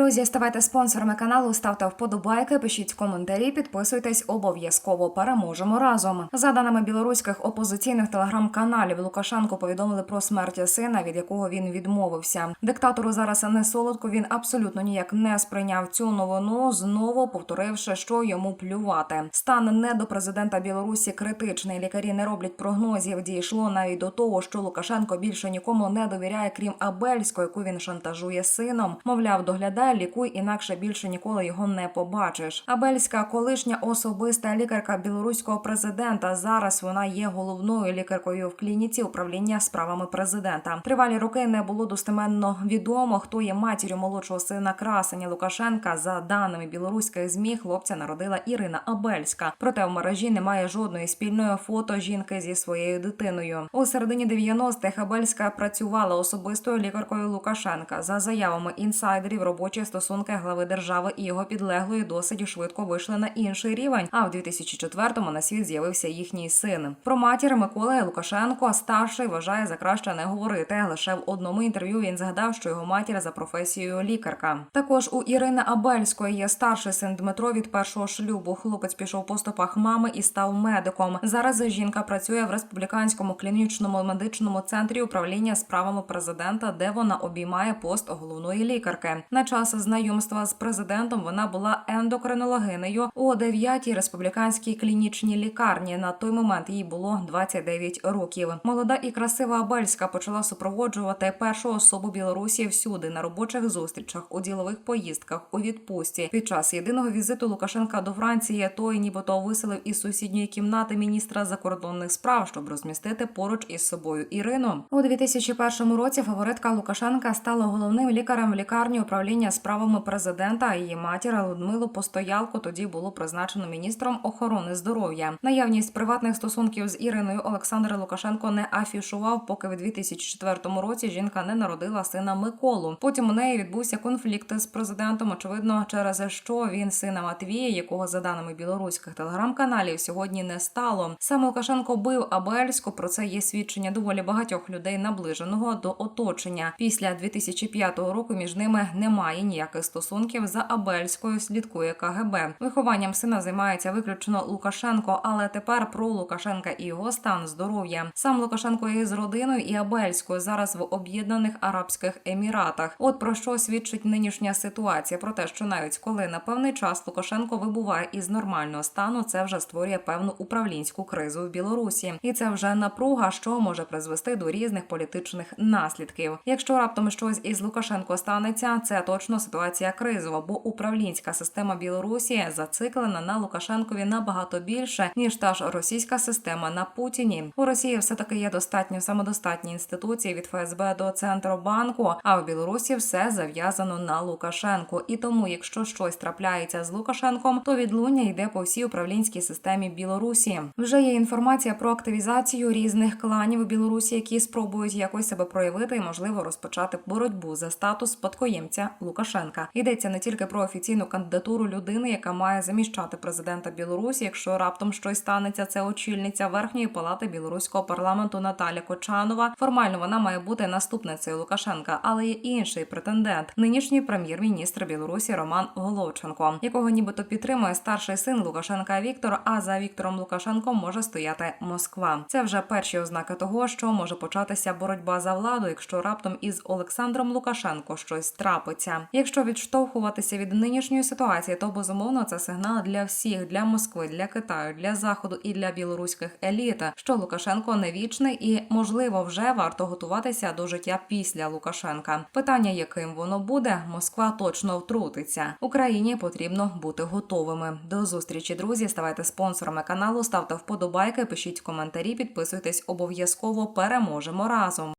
Друзі, ставайте спонсорами каналу, ставте вподобайки, пишіть коментарі, підписуйтесь обов'язково. Переможемо разом. За даними білоруських опозиційних телеграм-каналів, Лукашенко повідомили про смерть сина, від якого він відмовився. Диктатору зараз не солодко. Він абсолютно ніяк не сприйняв цю новину, знову повторивши, що йому плювати. Стан не до президента Білорусі критичний. Лікарі не роблять прогнозів. Дійшло навіть до того, що Лукашенко більше нікому не довіряє, крім Абельського, яку він шантажує сином. Мовляв, лікуй, інакше більше ніколи його не побачиш. Абельська, колишня особиста лікарка білоруського президента. Зараз вона є головною лікаркою в клініці управління справами президента. Тривалі роки не було достеменно відомо, хто є матір'ю молодшого сина красення Лукашенка. За даними білоруських змі, хлопця народила Ірина Абельська. Проте в мережі немає жодної спільної фото жінки зі своєю дитиною. У середині 90-х Абельська працювала особистою лікаркою Лукашенка. За заявами інсайдерів, робочі стосунки глави держави і його підлеглої досить швидко вийшли на інший рівень. А в 2004-му на світ з'явився їхній син. Про матір Миколи Лукашенко старший вважає за краще не говорити. Лише в одному інтерв'ю він згадав, що його матір за професією лікарка. Також у Ірини Абельської є старший син Дмитро від першого шлюбу. Хлопець пішов по стопах мами і став медиком. Зараз жінка працює в республіканському клінічному медичному центрі управління справами президента, де вона обіймає пост головної лікарки. На час знайомства з президентом вона була ендокринологинею у 9-й республіканській клінічній лікарні. На той момент їй було 29 років. Молода і красива Абельська почала супроводжувати першу особу Білорусі всюди на робочих зустрічах, у ділових поїздках, у відпустці. Під час єдиного візиту Лукашенка до Франції той нібито виселив із сусідньої кімнати міністра закордонних справ, щоб розмістити поруч із собою Ірину. У 2001 році фаворитка Лукашенка стала головним лікарем в лікарні управління справами президента. а Її матір Людмилу Постоялку тоді було призначено міністром охорони здоров'я. Наявність приватних стосунків з Іриною Олександр Лукашенко не афішував, поки в 2004 році жінка не народила сина Миколу. Потім у неї відбувся конфлікт з президентом. Очевидно, через що він сина Матвія, якого за даними білоруських телеграм-каналів сьогодні не стало. Саме Лукашенко бив Абельську. Про це є свідчення доволі багатьох людей, наближеного до оточення. Після 2005 року між ними немає ніяких стосунків. За Абельською слідкує КГБ. Вихованням сина займається виключно Лукашенко, але тепер про Лукашенка і його стан здоров'я. Сам Лукашенко із родиною і Абельською зараз в Об'єднаних Арабських Еміратах. От про що свідчить нинішня ситуація? Про те, що навіть коли на певний час Лукашенко вибуває із нормального стану, це вже створює певну управлінську кризу в Білорусі, і це вже напруга, що може призвести до різних політичних наслідків. Якщо раптом щось із Лукашенко станеться, це точно ситуація кризова, бо управлінська система Білорусі зациклена на Лукашенкові набагато більше ніж та ж російська система на Путіні. У Росії все таки є достатньо самодостатні інституції від ФСБ до Центробанку. А в Білорусі все зав'язано на Лукашенко. І тому, якщо щось трапляється з Лукашенком, то відлуння йде по всій управлінській системі Білорусі. Вже є інформація про активізацію різних кланів у Білорусі, які спробують якось себе проявити і можливо розпочати боротьбу за статус спадкоємця Лукашенка. Йдеться не тільки про офіційну кандидатуру людини, яка має заміщати президента Білорусі. Якщо раптом щось станеться, це очільниця верхньої палати білоруського парламенту Наталя Кочанова. Формально вона має бути наступницею Лукашенка, але є інший претендент нинішній прем'єр-міністр Білорусі Роман Головченко, якого нібито підтримує старший син Лукашенка Віктор. А за Віктором Лукашенком може стояти Москва. Це вже перші ознаки того, що може початися боротьба за владу, якщо раптом із Олександром Лукашенко щось трапиться. Якщо відштовхуватися від нинішньої ситуації, то безумовно це сигнал для всіх, для Москви, для Китаю, для заходу і для білоруських еліт, що Лукашенко не вічний і можливо вже варто готуватися до життя після Лукашенка. Питання, яким воно буде, Москва точно втрутиться. Україні потрібно бути готовими. До зустрічі, друзі. Ставайте спонсорами каналу, ставте вподобайки, пишіть коментарі, підписуйтесь обов'язково. Переможемо разом.